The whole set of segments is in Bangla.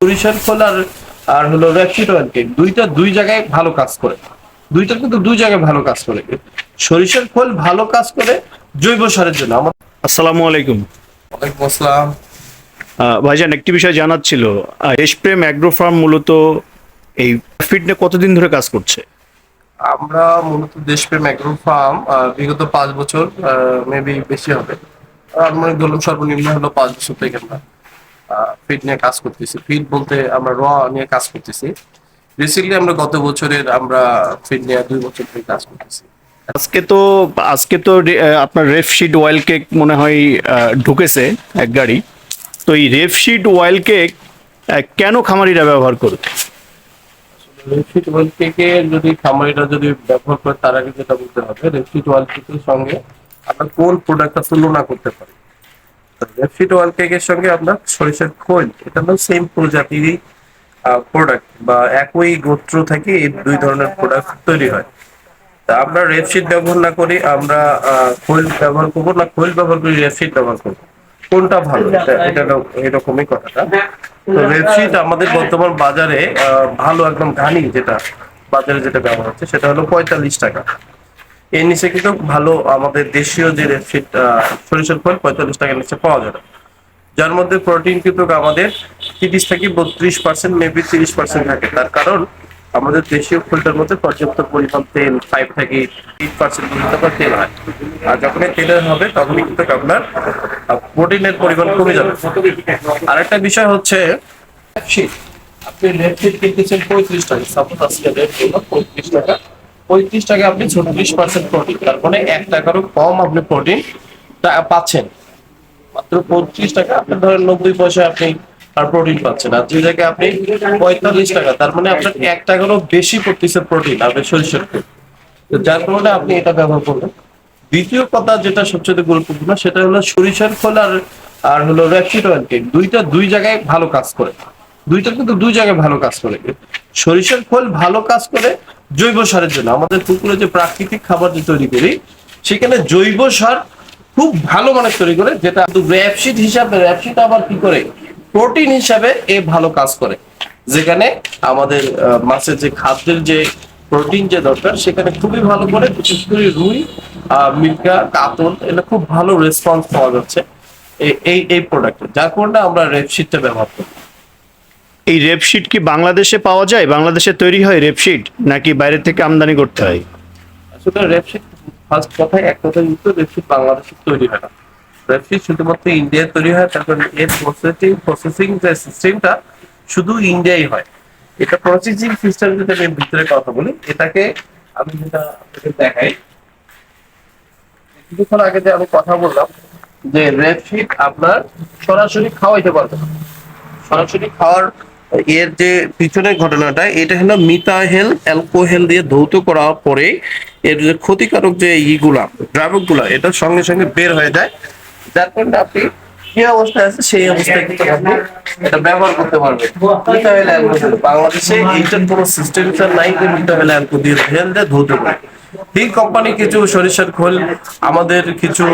সরিষার খোল আর আর হলো র্যাপসিড অয়েল কেক দুইটা দুই জায়গায় ভালো কাজ করে। দুইটা কিন্তু দুই জায়গায় ভালো কাজ করে। সরিষার খোল ভালো কাজ করে জৈব সারের জন্য। আমার আসসালামু আলাইকুম। ওয়ালাইকুম আসসালাম। আহ, ভাইজান একটি বিষয় জানার ছিল। আহ, দেশপ্রেম অ্যাগ্রো ফার্ম মূলত এই ফিড নিয়ে কতদিন ধরে কাজ করছে? আমরা মূলত দেশপ্রেম অ্যাগ্রো ফার্ম বিগত পাঁচ বছর মেবি বেশি হবে। আর মনে ধরুন সর্বনিম্ন হলো পাঁচ বছর থেকে আমরা। ফিড নিয়ে কাজ করতেছি। ফিড বলতে আমরা র নিয়ে কাজ করতেছি। রিসেন্টলি আমরা গত বছরের আমরা ফিড নিয়ে দুই বছর থেকে কাজ করতেছি। আজকে তো আজকে তো আপনার রেফশিড অয়েল কেক মনে হয় ঢুকেছে এক গাড়ি। তো এই রেফশিড অয়েল কেক কেন খামারিরা ব্যবহার করবে রেপসিট ওয়েল কেকের যদি খামারিরা যদি ব্যবহার করে তার আগে যেটা বলতে হবে রেপসিট ওয়েল কেকের সঙ্গে আমরা কোন প্রোডাক্টটা তুলনা করতে পারি? রেপসিট ওয়েল কেকের সঙ্গে আমরা সরিষার খোল। এটা হলো সেম প্রজাতিরই প্রোডাক্ট বা একই গোত্র থেকে এই দুই ধরনের প্রোডাক্ট তৈরি হয়। তা আমরা রেপসিট ব্যবহার না করি আমরা খোল ব্যবহার করব না, খোল ব্যবহার করি রেপসিট ব্যবহার করব। কোনটা ভালো? এটা এরকমই কথাটা। তো রেপসিট আমাদের বর্তমান বাজারে ভালো একদম ঘানি যেটা, বাজারে যেটা ব্যবহার হচ্ছে, সেটা হলো পঁয়তাল্লিশ টাকা। এর নিচে কিন্তু ভালো আমাদের দেশীয় যে রেপসিট সরিষার ফল পঁয়তাল্লিশ টাকার নিচে পাওয়া যাবে। যার মধ্যে প্রোটিন কিন্তু আমাদের তিরিশ থেকে বত্রিশ পার্সেন্ট মেবি তিরিশ পার্সেন্ট থাকে। তার কারণ আমাদের দেশীয় ফুলটার মধ্যে পর্যাপ্ত পরিমাণ তেল ফাইভ থেকে এইট পার্সেন্ট পর্যন্ত আপনার তেল হয়। আর যখনই তেলের হবে, তখনই কিন্তু আপনার প্রোটিনের পরিমাণ কমে যাবে। আরেকটা বিষয় হচ্ছে আপনি রেপসিট কিনতেছেন পঁয়ত্রিশ টাকা সাপোজ আজকে রেট পঁয়ত্রিশ টাকা। পঁয়ত্রিশ টাকা আপনি ছত্রিশ পার্সেন্ট প্রোটিন তার মানে এক টাকারও কম আপনি প্রোটিন পাচ্ছেন। মাত্র পঁয়ত্রিশ টাকা আপনি ধরেন নব্বই পয়সা আপনি আর প্রোটিন পাচ্ছেন। আর যে জায়গায় আপনি পঁয়তাল্লিশ টাকা, তার মানে আপনার এক টাকারও বেশি পড়তেছে প্রোটিন আপনি সরিষার তেল। তো যার কারণে আপনি এটা ব্যবহার করবেন। দ্বিতীয় কথা যেটা সবচেয়ে গুরুত্বপূর্ণ, সেটা হলো সরিষার খোল আর আর হলো র্যাপসিড অয়েল কেক দুইটা দুই জায়গায় ভালো কাজ করে। দুইটা কিন্তু দুই জায়গায় ভালো কাজ করে। সরিষার খোল ভালো কাজ করে জৈব সারের জন্য। আমাদের পুকুরে যে প্রাকৃতিক খাবার যে তৈরি করি, সেখানে জৈব সার খুব ভালো মানের তৈরি করে, যেটা র্যাপশিট হিসাবে র্যাপশিট আবার কি করে? প্রোটিন হিসাবে এ ভালো কাজ করে। যেখানে আমাদের মাছের যে খাদ্যের যে প্রোটিন যে দরকার, সেখানে খুবই ভালো করে, বিশেষ করে রুই মিল্কা কাতল এটা খুব ভালো রেসপন্স পাওয়া যাচ্ছে এই এই প্রোডাক্টে যার কারণে আমরা রেপশিটটা ব্যবহার করি। এই রেপশিট কি বাংলাদেশে পাওয়া যায়? বাংলাদেশে তৈরি হয় রেপশিট নাকি বাইরে থেকে আমদানি করতে হয়? আসলে রেপশিট ফার্স্ট এক রেপশিট বাংলাদেশে তৈরি হয় না। রেপশিট শুধুমাত্র ইন্ডিয়ায় তৈরি হয় এর প্রসেসিং প্রসেসিং যে সিস্টেমটা শুধু ইন্ডিয়ায় হয়। এটা প্রসেসিং সিস্টেম যদি আমি ভিতরে কথা বলি, এটাকে আমি যেটা দেখাই, কিছুক্ষণ আগে যে আমি কথা বললাম যে রেপশিট আপনার সরাসরি খাওয়াইতে পারবে সরাসরি খাওয়ার এর যে পিছনের ঘটনাটা, এটা হলো মিথাহেল অ্যালকোহেল দিয়ে ধৌত করার পরে এর যে ক্ষতিকারক যে ইগুলা দ্রাবকগুলা এটা সঙ্গে সঙ্গে বের হয়ে যায়। যার কারণে আপনি যে অবস্থায় আছে সেই অবস্থায় কিন্তু আপনি এটা ব্যবহার করতে পারবেন। মিথাহেল অ্যালকোহেল, বাংলাদেশে এইটার কোনো সিস্টেম নাই যে মিথাহেল অ্যালকোহেল দিয়ে ধৌত করে। এই কোম্পানি কিছু সরিষার খোল, আমাদের কিছু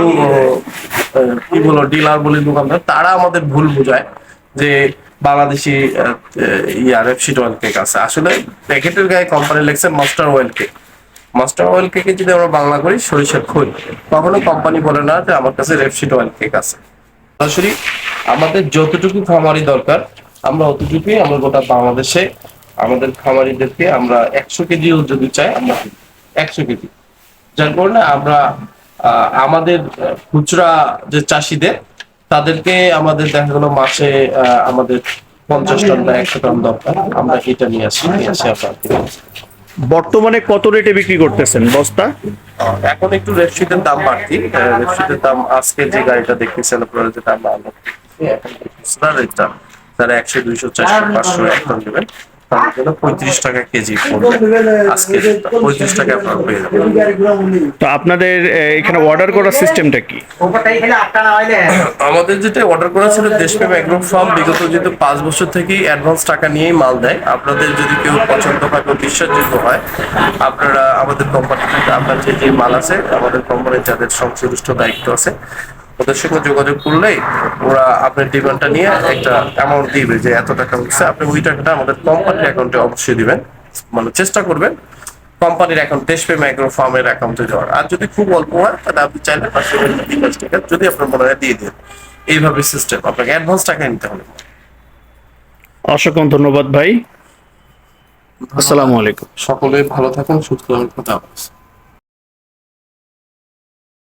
কি বলো ডিলার বলি দোকানদার, তারা আমাদের ভুল বোঝায় যে বাংলাদেশি ইয়া রেপসিড অয়েল কেক আছে। আসলে প্যাকেটের গায়ে কোম্পানি লেখছে master oil cake master oil কেকে যদি আমরা বাংলা করি, সরিষার খোল কখনো কোম্পানি বলে না যে আমার কাছে রেপসিড অয়েল কেক আছে। সরাসরি, আমাদের যতটুকু খামারি দরকার, আমরা অতটুকুই, আমরা গোটা বাংলাদেশে আমাদের খামারিদেরকে আমরা একশো কেজিও যদি চাই, আমরা একশো কেজি। যার কারণে আমরা আমাদের খুচরা যে চাষিদের তাদেরকে আমাদের দেখা গেলো মাসে আমাদের পঞ্চাশ টন বা একশো টন দরকার। আমরা এটা নিয়ে আসি নিয়ে আসি আপনাদের বর্তমানে কত রেটে বিক্রি করতেছেন বস্তা? এখন একটু রেপসিটের দাম বাড়তি। রেপসিটের দাম আজকে যে গাড়িটা দেখতেছেন আপনারা যেটা আমরা খুচরা রেটটা তারা একশো দুইশো চারশো পাঁচশো এক টন নেবেন জন্য পঁয়ত্রিশ টাকা কেজি আজকে পঁয়ত্রিশ টাকা আপনারা পেয়ে যাবেন তো আপনাদের এখানে অর্ডার করার সিস্টেমটা কি? আমাদের যেটা অর্ডার করা ছিল দেশপ্রেম এগ্রো ফার্ম বিগত যেহেতু পাঁচ বছর থেকেই অ্যাডভান্স টাকা নিয়েই মাল দেয়। আপনাদের যদি কেউ পছন্দ হয় বা বিশ্বাসযোগ্য হয় আপনারা আমাদের কোম্পানি থেকে আপনার যে যে মাল আছে আমাদের কোম্পানির যাদের সংশ্লিষ্ট দায়িত্ব আছে ওদের সঙ্গে যোগাযোগ করলেই ওরা আপনার ডিমান্ডটা নিয়ে একটা অ্যামাউন্ট দিবে যে এত টাকা হচ্ছে। আপনি ওই টাকাটা আমাদের কোম্পানির অ্যাকাউন্টে অবশ্যই দিবেন। মানে চেষ্টা করবেন কোম্পানির অ্যাকাউন্ট দেশপে মাইক্রো ফার্মের অ্যাকাউন্টে যাওয়ার আর যদি খুব অল্প হয় তাহলে আপনি চাইলে পাঁচশো টাকা যদি আপনার মনে হয় দিয়ে দিন। এইভাবে সিস্টেম আপনাকে অ্যাডভান্স টাকা নিতে হবে। অসংখ্য ধন্যবাদ ভাই। আসসালামু আলাইকুম। সকলে ভালো থাকুন সুস্থ থাকুন কথা